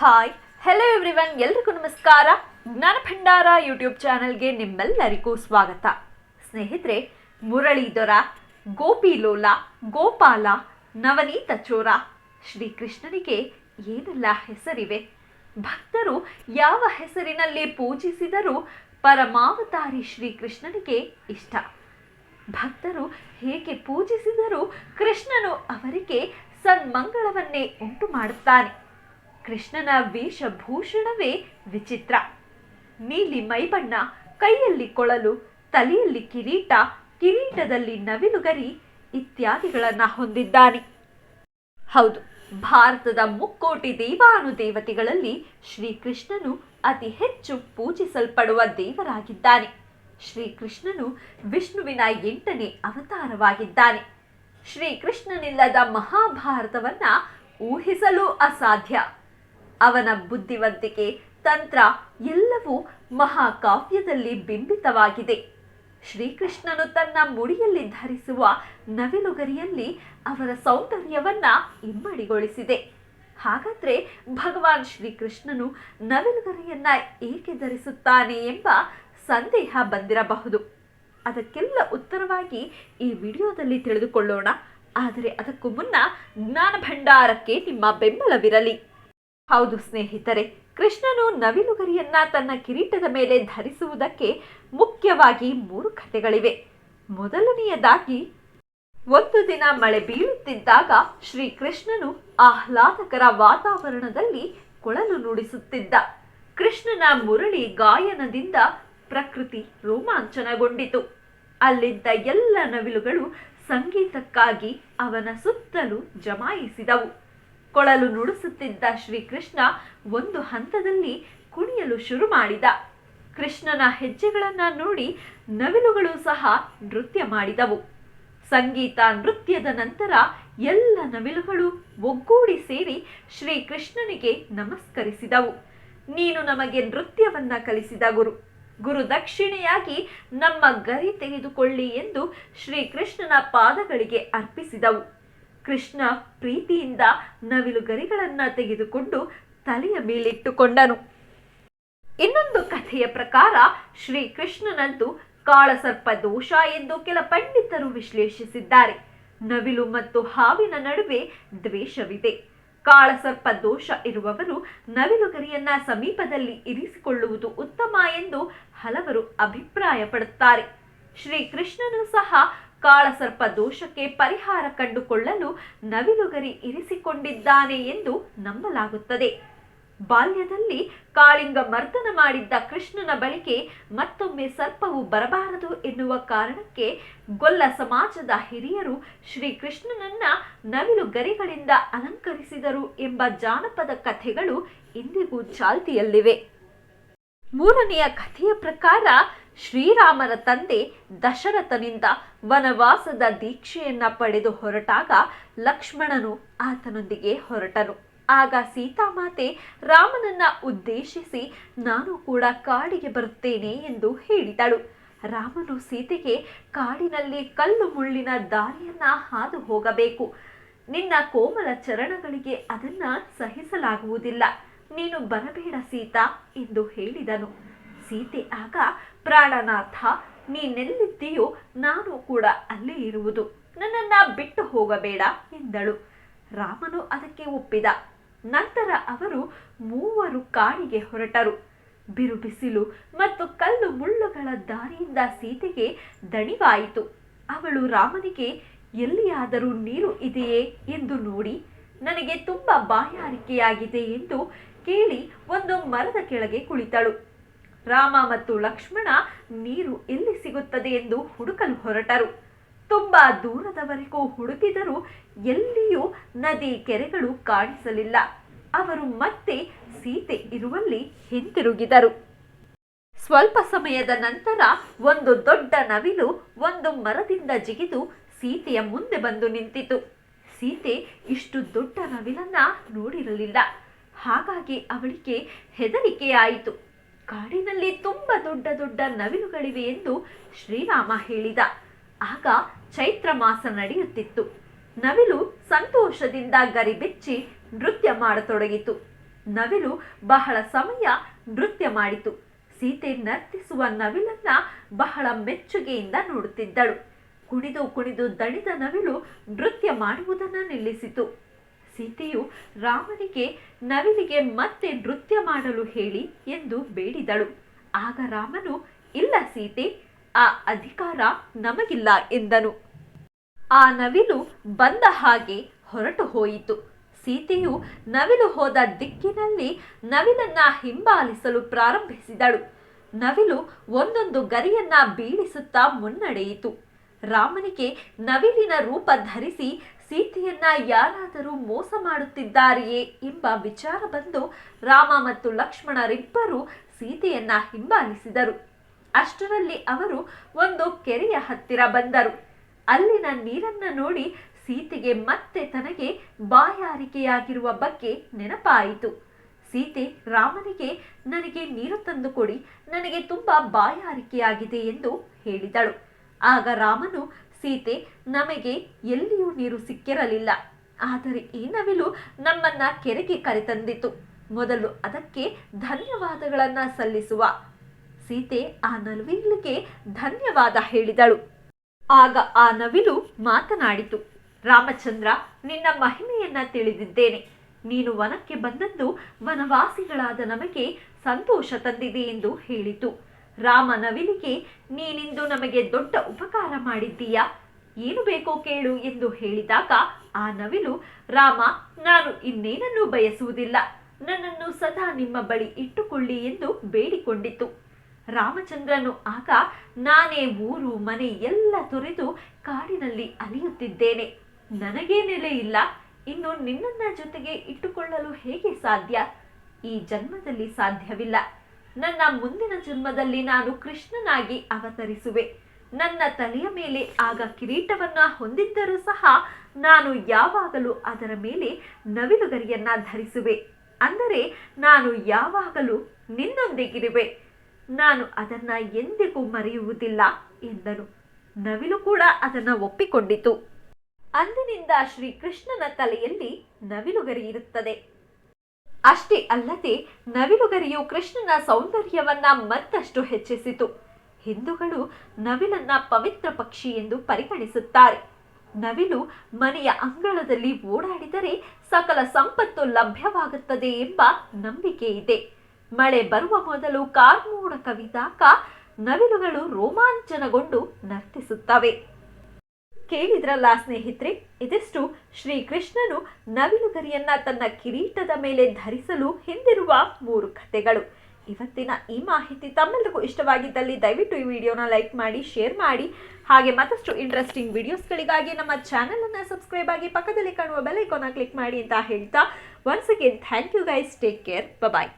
Hi hello everyone ಎಲ್ರಿಗೂ ನಮಸ್ಕಾರ. ಜ್ಞಾನ ಭಂಡಾರ ಯೂಟ್ಯೂಬ್ ಚಾನೆಲ್ಗೆ ನಿಮ್ಮೆಲ್ಲರಿಗೂ ಸ್ವಾಗತ. ಸ್ನೇಹಿತರೆ ಮುರಳೀಧರ ಗೋಪಿಲೋಲ ಗೋಪಾಲ, ನವನೀತ ಚೋರ ಶ್ರೀಕೃಷ್ಣನಿಗೆ ಏನೆಲ್ಲ ಹೆಸರಿವೆ? ಭಕ್ತರು ಯಾವ ಹೆಸರಿನಲ್ಲಿ ಪೂಜಿಸಿದರೂ ಪರಮಾವತಾರಿ ಶ್ರೀಕೃಷ್ಣನಿಗೆ ಇಷ್ಟ. ಭಕ್ತರು ಹೇಗೆ ಪೂಜಿಸಿದರೂ ಕೃಷ್ಣನು ಅವರಿಗೆ ಸನ್ಮಂಗಳವನ್ನೇ ಉಂಟು ಮಾಡುತ್ತಾನೆ ಕೃಷ್ಣನ ವೇಷಭೂಷಣವೇ ವಿಚಿತ್ರ. ನೀಲಿ ಮೈಬಣ್ಣ ಕೈಯಲ್ಲಿ ಕೊಳಲು, ತಲೆಯಲ್ಲಿ ಕಿರೀಟ, ಕಿರೀಟದಲ್ಲಿ ನವಿಲುಗರಿ ಇತ್ಯಾದಿಗಳನ್ನ ಹೊಂದಿದ್ದಾನೆ. ಹೌದು, ಭಾರತದ ಮುಕ್ಕೋಟಿ ದೇವಾನುದೇವತೆಗಳಲ್ಲಿ ಶ್ರೀಕೃಷ್ಣನು ಅತಿ ಹೆಚ್ಚು ಪೂಜಿಸಲ್ಪಡುವ ದೇವರಾಗಿದ್ದಾನೆ. ಶ್ರೀಕೃಷ್ಣನು ವಿಷ್ಣುವಿನ ಎಂಟನೇ ಅವತಾರವಾಗಿದ್ದಾನೆ. ಶ್ರೀಕೃಷ್ಣನಿಲ್ಲದ ಮಹಾಭಾರತವನ್ನ ಊಹಿಸಲು ಅಸಾಧ್ಯ. ಅವನ ಬುದ್ಧಿವಂತಿಕೆ ತಂತ್ರ ಎಲ್ಲವೂ ಮಹಾಕಾವ್ಯದಲ್ಲಿ ಬಿಂಬಿತವಾಗಿದೆ. ಶ್ರೀಕೃಷ್ಣನು ತನ್ನ ಮುಡಿಯಲ್ಲಿ ಧರಿಸುವ ನವಿಲುಗರಿಯಲ್ಲಿ ಅವರ ಸೌಂದರ್ಯವನ್ನ ಇಮ್ಮಡಿಗೊಳಿಸಿದೆ. ಹಾಗಾದ್ರೆ ಭಗವಾನ್ ಶ್ರೀಕೃಷ್ಣನು ನವಿಲುಗರಿಯನ್ನ ಏಕೆ ಧರಿಸುತ್ತಾನೆ ಎಂಬ ಸಂದೇಹ ಬಂದಿರಬಹುದು. ಅದಕ್ಕೆಲ್ಲ ಉತ್ತರವಾಗಿ ಈ ವಿಡಿಯೋದಲ್ಲಿ ತಿಳಿದುಕೊಳ್ಳೋಣ. ಆದರೆ ಅದಕ್ಕೂ ಮುನ್ನ ಜ್ಞಾನ ಭಂಡಾರಕ್ಕೆ ನಿಮ್ಮ ಬೆಂಬಲವಿರಲಿ. ಹೌದು ಸ್ನೇಹಿತರೆ, ಕೃಷ್ಣನು ನವಿಲುಗರಿಯನ್ನ ತನ್ನ ಕಿರೀಟದ ಮೇಲೆ ಧರಿಸುವುದಕ್ಕೆ ಮುಖ್ಯವಾಗಿ ಮೂರು ಕಥೆಗಳಿವೆ. ಮೊದಲನೆಯದಾಗಿ, ಒಂದು ದಿನ ಮಳೆ ಬೀಳುತ್ತಿದ್ದಾಗ ಶ್ರೀಕೃಷ್ಣನು ಆಹ್ಲಾದಕರ ವಾತಾವರಣದಲ್ಲಿ ಕೊಳಲು ನುಡಿಸುತ್ತಿದ್ದ. ಕೃಷ್ಣನ ಮುರಳಿ ಗಾಯನದಿಂದ ಪ್ರಕೃತಿ ರೋಮಾಂಚನಗೊಂಡಿತು. ಅಲ್ಲಿದ್ದ ಎಲ್ಲ ನವಿಲುಗಳು ಸಂಗೀತಕ್ಕಾಗಿ ಅವನ ಸುತ್ತಲೂ ಜಮಾಯಿಸಿದವು. ಕೊಳಲು ನುಡಿಸುತ್ತಿದ್ದ ಶ್ರೀಕೃಷ್ಣ ಒಂದು ಹಂತದಲ್ಲಿ ಕುಣಿಯಲು ಶುರು ಮಾಡಿದ. ಕೃಷ್ಣನ ಹೆಜ್ಜೆಗಳನ್ನ ನೋಡಿ ನವಿಲುಗಳು ಸಹ ನೃತ್ಯ ಮಾಡಿದವು. ಸಂಗೀತ ನೃತ್ಯದ ನಂತರ ಎಲ್ಲ ನವಿಲುಗಳು ಒಗ್ಗೂಡಿ ಸೇರಿ ಶ್ರೀಕೃಷ್ಣನಿಗೆ ನಮಸ್ಕರಿಸಿದವು. ನೀನು ನಮಗೆ ನೃತ್ಯವನ್ನ ಕಲಿಸಿದ ಗುರು. ಗುರು ದಕ್ಷಿಣೆಯಾಗಿ ನಮ್ಮ ಗರಿ ತೆಗೆದುಕೊಳ್ಳಿ ಎಂದು ಶ್ರೀಕೃಷ್ಣನ ಪಾದಗಳಿಗೆ ಅರ್ಪಿಸಿದವು. ಕೃಷ್ಣ ಪ್ರೀತಿಯಿಂದ ನವಿಲು ಗರಿಗಳನ್ನ ತೆಗೆದುಕೊಂಡು ತಲೆಯ ಮೇಲಿಟ್ಟುಕೊಂಡನು. ಇನ್ನೊಂದು ಕಥೆಯ ಪ್ರಕಾರ ಶ್ರೀಕೃಷ್ಣನಂತೂ ಕಾಳಸರ್ಪ ದೋಷ ಎಂದು ಕೆಲ ಪಂಡಿತರು ವಿಶ್ಲೇಷಿಸಿದ್ದಾರೆ. ನವಿಲು ಮತ್ತು ಹಾವಿನ ನಡುವೆ ದ್ವೇಷವಿದೆ. ಕಾಳಸರ್ಪ ದೋಷ ಇರುವವರು ನವಿಲುಗರಿಯನ್ನ ಸಮೀಪದಲ್ಲಿ ಇರಿಸಿಕೊಳ್ಳುವುದು ಉತ್ತಮ ಎಂದು ಹಲವರು ಅಭಿಪ್ರಾಯಪಡುತ್ತಾರೆ. ಶ್ರೀಕೃಷ್ಣನು ಸಹ ಕಾಳಸರ್ಪ ದೋಷಕ್ಕೆ ಪರಿಹಾರ ಕಂಡುಕೊಳ್ಳಲು ನವಿಲುಗರಿ ಇರಿಸಿಕೊಂಡಿದ್ದಾನೆ ಎಂದು ನಂಬಲಾಗುತ್ತದೆ. ಬಾಲ್ಯದಲ್ಲಿ ಕಾಳಿಂಗ ಮರ್ದನ ಮಾಡಿದ್ದ ಕೃಷ್ಣನ ಬಳಿಕೆ ಮತ್ತೊಮ್ಮೆ ಸರ್ಪವು ಬರಬಾರದು ಎನ್ನುವ ಕಾರಣಕ್ಕೆ ಗೊಲ್ಲ ಸಮಾಜದ ಹಿರಿಯರು ಶ್ರೀಕೃಷ್ಣನನ್ನ ನವಿಲು ಗರಿಗಳಿಂದ ಅಲಂಕರಿಸಿದರು ಎಂಬ ಜಾನಪದ ಕಥೆಗಳು ಇಂದಿಗೂ ಚಾಲ್ತಿಯಲ್ಲಿವೆ. ಮೂರನೆಯ ಕಥೆಯ ಪ್ರಕಾರ ಶ್ರೀರಾಮನ ತಂದೆ ದಶರಥನಿಂದ ವನವಾಸದ ದೀಕ್ಷೆಯನ್ನ ಪಡೆದು ಹೊರಟಾಗ ಲಕ್ಷ್ಮಣನು ಆತನೊಂದಿಗೆ ಹೊರಟನು. ಆಗ ಸೀತಾಮಾತೆ ರಾಮನನ್ನ ಉದ್ದೇಶಿಸಿ, ನಾನು ಕೂಡ ಕಾಡಿಗೆ ಬರುತ್ತೇನೆ ಎಂದು ಹೇಳಿದಳು. ರಾಮನು ಸೀತೆಗೆ, ಕಾಡಿನಲ್ಲಿ ಕಲ್ಲು ಮುಳ್ಳಿನ ದಾರಿಯನ್ನ ಹಾದು ಹೋಗಬೇಕು. ನಿನ್ನ ಕೋಮಲ ಚರಣಗಳಿಗೆ ಅದನ್ನ ಸಹಿಸಲಾಗುವುದಿಲ್ಲ. ನೀನು ಬರಬೇಡ ಸೀತಾ ಎಂದು ಹೇಳಿದನು. ಸೀತೆ ಆಗ ಪ್ರಾಣನಾಥ ನೀನೆಲ್ಲಿದ್ದೀಯೋ ನಾನು ಕೂಡ ಅಲ್ಲೇ ಇರುವುದು. ನನ್ನನ್ನ ಬಿಟ್ಟು ಹೋಗಬೇಡ ಎಂದಳು. ರಾಮನು ಅದಕ್ಕೆ ಒಪ್ಪಿದ. ನಂತರ ಅವರು ಮೂವರು ಕಾಡಿಗೆ ಹೊರಟರು. ಬಿರು ಬಿಸಿಲು ಮತ್ತು ಕಲ್ಲು ಮುಳ್ಳುಗಳ ದಾರಿಯಿಂದ ಸೀತೆಗೆ ದಣಿವಾಯಿತು. ಅವಳು ರಾಮನಿಗೆ, ಎಲ್ಲಿಯಾದರೂ ನೀರು ಇದೆಯೇ ಎಂದು ನೋಡಿ, ನನಗೆ ತುಂಬ ಬಾಯಾರಿಕೆಯಾಗಿದೆ ಎಂದು ಕೇಳಿ ಒಂದು ಮರದ ಕೆಳಗೆ ಕುಳಿತಳು. ರಾಮ ಮತ್ತು ಲಕ್ಷ್ಮಣ ನೀರು ಎಲ್ಲಿ ಸಿಗುತ್ತದೆ ಎಂದು ಹುಡುಕಲು ಹೊರಟರು. ತುಂಬಾ ದೂರದವರೆಗೂ ಹುಡುಕಿದರೂ ಎಲ್ಲಿಯೂ ನದಿ ಕೆರೆಗಳು ಕಾಣಿಸಲಿಲ್ಲ. ಅವರು ಮತ್ತೆ ಸೀತೆ ಇರುವಲ್ಲಿ ಹಿಂತಿರುಗಿದರು. ಸ್ವಲ್ಪ ಸಮಯದ ನಂತರ ಒಂದು ದೊಡ್ಡ ನವಿಲು ಒಂದು ಮರದಿಂದ ಜಿಗಿದು ಸೀತೆಯ ಮುಂದೆ ಬಂದು ನಿಂತಿತು. ಸೀತೆ ಇಷ್ಟು ದೊಡ್ಡ ನವಿಲನ್ನ ನೋಡಿರಲಿಲ್ಲ. ಹಾಗಾಗಿ ಅವಳಿಗೆ ಹೆದರಿಕೆಯಾಯಿತು. ಕಾಡಿನಲ್ಲಿ ತುಂಬ ದೊಡ್ಡ ದೊಡ್ಡ ನವಿಲುಗಳಿವೆ ಎಂದು ಶ್ರೀರಾಮ ಹೇಳಿದ. ಆಗ ಚೈತ್ರ ಮಾಸ ನಡೆಯುತ್ತಿತ್ತು. ನವಿಲು ಸಂತೋಷದಿಂದ ಗರಿಬೆಚ್ಚಿ ನೃತ್ಯ ಮಾಡತೊಡಗಿತು. ನವಿಲು ಬಹಳ ಸಮಯ ನೃತ್ಯ ಮಾಡಿತು. ಸೀತೆ ನರ್ತಿಸುವ ನವಿಲನ್ನ ಬಹಳ ಮೆಚ್ಚುಗೆಯಿಂದ ನೋಡುತ್ತಿದ್ದಳು. ಕುಣಿದು ಕುಣಿದು ದಣಿದ ನವಿಲು ನೃತ್ಯ ಮಾಡುವುದನ್ನು ನಿಲ್ಲಿಸಿತು. ಸೀತೆಯು ರಾಮನಿಗೆ ನವಿಲಿಗೆ ಮತ್ತೆ ನೃತ್ಯ ಮಾಡಲು ಹೇಳಿ ಎಂದು ಬೇಡಿದಳು. ಆಗ ರಾಮನು, ಇಲ್ಲ ಸೀತೆ, ಆ ಅಧಿಕಾರ ನಮಗಿಲ್ಲ ಎಂದನು. ಆ ನವಿಲು ಬಂದ ಹಾಗೆ ಹೊರಟು ಹೋಯಿತು. ಸೀತೆಯು ನವಿಲು ಹೋದ ದಿಕ್ಕಿನಲ್ಲಿ ನವಿಲನ್ನ ಹಿಂಬಾಲಿಸಲು ಪ್ರಾರಂಭಿಸಿದಳು. ನವಿಲು ಒಂದೊಂದು ಗರಿಯನ್ನ ಬೀಳಿಸುತ್ತಾ ಮುನ್ನಡೆಯಿತು. ರಾಮನಿಗೆ ನವಿಲಿನ ರೂಪ ಧರಿಸಿ ಸೀತೆಯನ್ನ ಯಾರಾದರೂ ಮೋಸ ಮಾಡುತ್ತಿದ್ದಾರೆಯೇ ಎಂಬ ವಿಚಾರ ಬಂದು ರಾಮ ಮತ್ತು ಲಕ್ಷ್ಮಣರಿಬ್ಬರು ಸೀತೆಯನ್ನ ಹಿಂಬಾಲಿಸಿದರು. ಅಷ್ಟರಲ್ಲಿ ಅವರು ಒಂದು ಕೆರೆಯ ಹತ್ತಿರ ಬಂದರು. ಅಲ್ಲಿನ ನೀರನ್ನ ನೋಡಿ ಸೀತೆಗೆ ಮತ್ತೆ ತನಗೆ ಬಾಯಾರಿಕೆಯಾಗಿರುವ ಬಗ್ಗೆ ನೆನಪಾಯಿತು. ಸೀತೆ ರಾಮನಿಗೆ, ನನಗೆ ನೀರು ತಂದು ಕೊಡಿ, ನನಗೆ ತುಂಬಾ ಬಾಯಾರಿಕೆಯಾಗಿದೆ ಎಂದು ಹೇಳಿದಳು. ಆಗ ರಾಮನು ಸೀತೆ ನಮಗೆ ಎಲ್ಲಿಯೂ ನೀರು ಸಿಕ್ಕಿರಲಿಲ್ಲ. ಆದರೆ ಈ ನವಿಲು ನಮ್ಮನ್ನ ಕೆರೆಗೆ ಕರೆತಂದಿತು. ಮೊದಲು ಅದಕ್ಕೆ ಧನ್ಯವಾದಗಳನ್ನ ಸಲ್ಲಿಸುವ. ಸೀತೆ ಆ ನವಿಲಿಗೆ ಧನ್ಯವಾದ ಹೇಳಿದಳು. ಆಗ ಆ ನವಿಲು ಮಾತನಾಡಿತು, ರಾಮಚಂದ್ರ, ನಿನ್ನ ಮಹಿಮೆಯನ್ನ ತಿಳಿದಿದ್ದೇನೆ. ನೀನು ವನಕ್ಕೆ ಬಂದದ್ದು ವನವಾಸಿಗಳಾದ ನಮಗೆ ಸಂತೋಷ ತಂದಿದೆ ಎಂದು ಹೇಳಿತು. ರಾಮ ನವಿಲಿಗೆ ನೀನಿಂದು ನಮಗೆ ದೊಡ್ಡ ಉಪಕಾರ ಮಾಡಿದ್ದೀಯಾ? ಏನು ಬೇಕೋ ಕೇಳು ಎಂದು ಹೇಳಿದಾಗ ಆ ನವಿಲು, ರಾಮ, ನಾನು ಇನ್ನೇನನ್ನೂ ಬಯಸುವುದಿಲ್ಲ. ನನ್ನನ್ನು ಸದಾ ನಿಮ್ಮ ಬಳಿ ಇಟ್ಟುಕೊಳ್ಳಿ ಎಂದು ಬೇಡಿಕೊಂಡಿತು ರಾಮಚಂದ್ರನು ಆಗ, ನಾನೇ ಊರು, ಮನೆ ಎಲ್ಲ ತೊರೆದು ಕಾಡಿನಲ್ಲಿ ಅಲಿಯುತ್ತಿದ್ದೇನೆ. ನನಗೇ ನೆಲೆ ಇಲ್ಲ. ಇನ್ನು ನಿನ್ನನ್ನ ಜೊತೆಗೆ ಇಟ್ಟುಕೊಳ್ಳಲು ಹೇಗೆ ಸಾಧ್ಯ? ಈ ಜನ್ಮದಲ್ಲಿ ಸಾಧ್ಯವಿಲ್ಲ. ನನ್ನ ಮುಂದಿನ ಜನ್ಮದಲ್ಲಿ ನಾನು ಕೃಷ್ಣನಾಗಿ ಅವತರಿಸುವೆ. ನನ್ನ ತಲೆಯ ಮೇಲೆ ಆಗ ಕಿರೀಟವನ್ನ ಹೊಂದಿದ್ದರೂ ಸಹ ನಾನು ಯಾವಾಗಲೂ ಅದರ ಮೇಲೆ ನವಿಲುಗರಿಯನ್ನ ಧರಿಸುವೆ. ಅಂದರೆ ನಾನು ಯಾವಾಗಲೂ ನಿನ್ನೊಂದಿಗಿರುವೆ. ನಾನು ಅದನ್ನ ಎಂದಿಗೂ ಮರೆಯುವುದಿಲ್ಲ ಎಂದನು. ನವಿಲು ಕೂಡ ಅದನ್ನ ಒಪ್ಪಿಕೊಂಡಿತು. ಅಂದಿನಿಂದ ಶ್ರೀಕೃಷ್ಣನ ತಲೆಯಲ್ಲಿ ನವಿಲುಗರಿ ಇರುತ್ತದೆ. ಅಷ್ಟೇ ಅಲ್ಲದೆ ನವಿಲುಗರಿಯು ಕೃಷ್ಣನ ಸೌಂದರ್ಯವನ್ನ ಮತ್ತಷ್ಟು ಹೆಚ್ಚಿಸಿತು. ಹಿಂದೂಗಳು ನವಿಲನ್ನ ಪವಿತ್ರ ಪಕ್ಷಿ ಎಂದು ಪರಿಗಣಿಸುತ್ತಾರೆ. ನವಿಲು ಮನೆಯ ಅಂಗಳದಲ್ಲಿ ಓಡಾಡಿದರೆ ಸಕಲ ಸಂಪತ್ತು ಲಭ್ಯವಾಗುತ್ತದೆ ಎಂಬ ನಂಬಿಕೆ ಇದೆ. ಮಳೆ ಬರುವ ಮೊದಲು ಕಾರ್ಮೋಡ ಕವಿದಾಗ ನವಿಲುಗಳು ರೋಮಾಂಚನಗೊಂಡು ನರ್ತಿಸುತ್ತವೆ. ಕೇಳಿದ್ರಲ್ಲ ಸ್ನೇಹಿತರೆ, ಇದಿಷ್ಟು ಶ್ರೀಕೃಷ್ಣನು ನವಿಲುಗರಿಯನ್ನ ತನ್ನ ಕಿರೀಟದ ಮೇಲೆ ಧರಿಸಲು ಹಿಂದಿರುವ ಮೂರು ಕಥೆಗಳು. ಇವತ್ತಿನ ಈ ಮಾಹಿತಿ ತಮ್ಮೆಲ್ಲರಿಗೂ ಇಷ್ಟವಾಗಿದ್ದಲ್ಲಿ ದಯವಿಟ್ಟು ಈ ವಿಡಿಯೋನ ಲೈಕ್ ಮಾಡಿ, ಶೇರ್ ಮಾಡಿ. ಹಾಗೆ ಮತ್ತಷ್ಟು ಇಂಟ್ರೆಸ್ಟಿಂಗ್ ವಿಡಿಯೋಸ್ಗಳಿಗಾಗಿ ನಮ್ಮ ಚಾನಲನ್ನು ಸಬ್ಸ್ಕ್ರೈಬ್ ಆಗಿ ಪಕ್ಕದಲ್ಲಿ ಕಾಣುವ ಬೆಲೈಕೋನ ಕ್ಲಿಕ್ ಮಾಡಿ ಅಂತ ಹೇಳ್ತಾ once again thank you guys take care bye